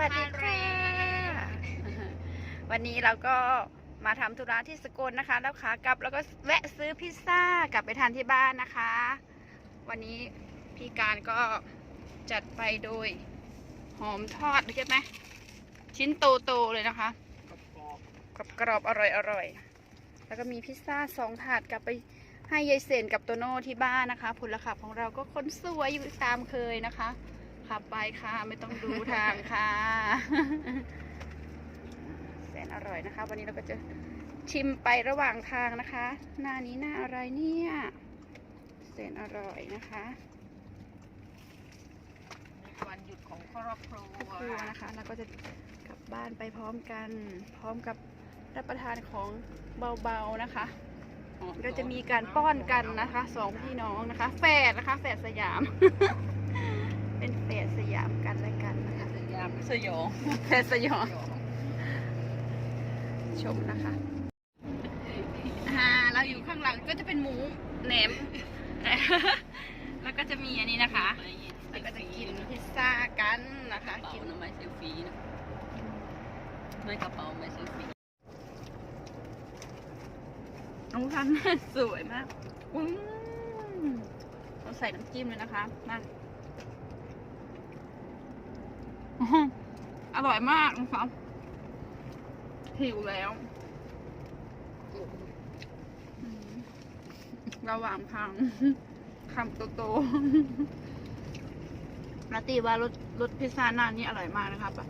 วัสดีค่ะ วันนี้เราก็มาทำธุระที่สกลนะคะ แล้วขากลับแล้วก็แวะซื้อพิซซ่ากลับไปทานที่บ้านนะคะ วันนี้พี่การก็จัดไปโดยหอมทอดใช่ไหมชิ้นโตๆเลยนะคะกรอบกรอบๆอร่อยอร่อยๆแล้วก็มีพิซซ่าสองถาดกลับไปให้ยายเซนกับโตโน่ที่บ้านนะคะผลขับของเราก็คนสวยอยู่ตามเคยนะคะ ขับไปค่ะ ไม่ต้องดูทางค่ะ แสนอร่อยนะคะ วันนี้เราก็จะชิมไประหว่างทางนะคะ หน้านี้หน้าอะไรเนี่ย แสนอร่อยนะคะวันหยุดของครอบครัวนะคะแล้วก็จะกลับบ้านไปพร้อมกัน พร้อมกับรับประทานของเบาๆนะคะก็จะมีการป้อนกันนะคะสองพี่น้องนะคะ แฝดนะคะ แฝดสยาม เป็นแฝดสยามกันและกันนะคะ สยามสยองแฝดสยอง ชมนะคะอ่าเราอยู่ข้างหลังก็จะเป็นหมูแหนม แล้วก็จะมีอันนี้นะคะ แล้วก็จะกินพิซซ่ากันนะคะกระเป๋ากินนะไม่เซลฟี่นะไม่กระเป๋าไม่เซลฟี่น้องทันสวยมากอืมเราใส่น้ำจิ้มเลยนะคะ มา อื้อหืออร่อยมากนะคะหิวแล้วอืมระหว่างทางคำโตๆนาตีว่ารสรสพิซซ่าหน้านี้อร่อยมากนะครับแบบ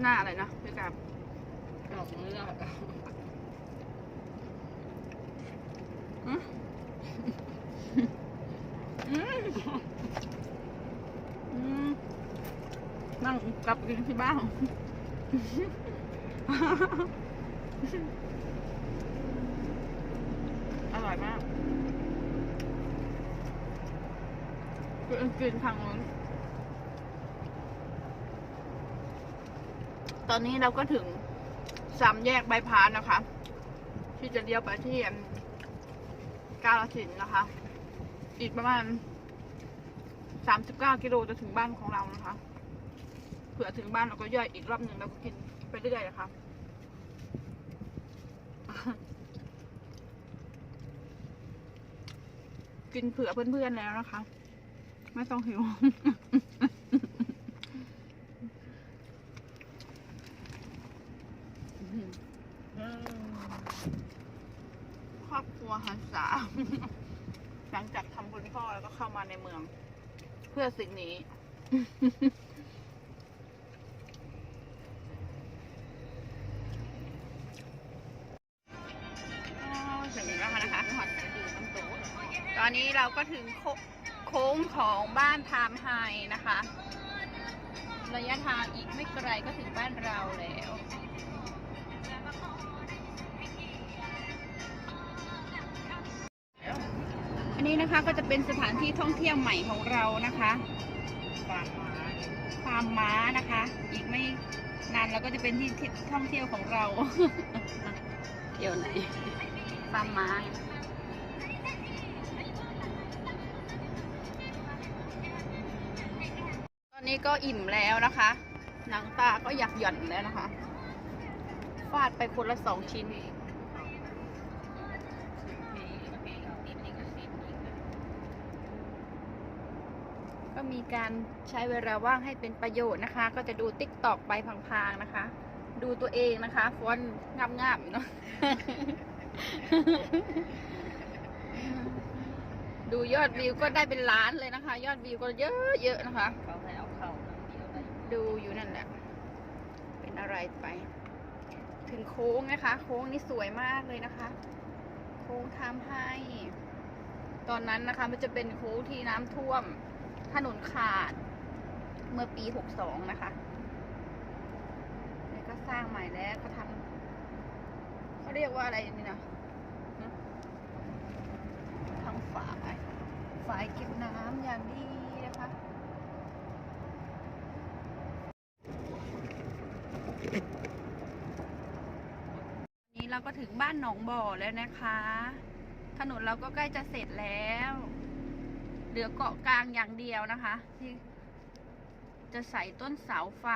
หน้าอะไรนะพี่กับดอกเลือดอืมอืมอืม นั่งกลับกินที่บ้านอร่อยมากกินกินทางนู้นตอนนี้เราก็ถึงสามแยกใบพานนะคะ ที่จะเลี้ยวไปที่กาลสินนะคะ อีกประมาณสามสิบเก้ากิโลจะถึงบ้านของเรานะคะ ผื่อถึงบ้านเราก็ย่อยอีกรอบหนึ่งเราก็กินไปเรื่อยๆนะคะกินเผื่อเพื่อนๆแล้วนะคะ ไม่ต้องหิว ครอบครัวหันษาหลังจากทำคุณพ่อแล้วก็เข้ามาในเมือง เพื่อสิ่งนี้ อนนี้เราก็ถึงโคโค้งของบ้านไทามไฮนะคะ ระยะทางอีกไม่ไกลก็ถึงบ้านเราแล้วอันนี้นะคะก็จะเป็นสถานที่ท่องเที่ยวใหม่ของเรานะคะฟาร์มม้าฟาร์มม้านะคะ อีกไม่นานเราก็จะเป็นที่ที่ท่องเที่ยวของเราเที่ยวไหนฟาร์มม้า นนี้ก็อิ่มแล้วนะคะ หนังตาก็อยากหย่อนแล้วนะคะ ฟาดไปคนละสองชิ้น ก็มีการใช้เวลาว่างให้เป็นประโยชน์นะคะ ก็จะดูติ๊กตอกไปพางๆนะคะ ดูตัวเองนะคะฟอนงามๆเนาะดูยอดวิวก็ได้เป็นล้านเลยนะคะ ยอดวิวก็เยอะเยอะๆนะคะ ดูอยู่นั่นแหละ เป็นอะไรไป ถึงโค้งนะคะ โค้งนี่สวยมากเลยนะคะ โค้งทำให้ ตอนนั้นนะคะ มันจะเป็นโค้งที่น้ำท่วม ถนนขาด เมื่อปีหกสองนะคะนี่ก็สร้างใหม่แล้วเขาทำเขาเรียกว่าอะไรนี่นะหึทางฝายฝายเก็บน้ำอย่างดีนะคะ วัน นี้เราก็ถึงบ้านหนองบ่อแล้วนะคะ ถนนเราก็ใกล้จะเสร็จแล้ว เหลือเกาะกลางอย่างเดียวนะคะ ที่จะใส่ต้นเสาไฟ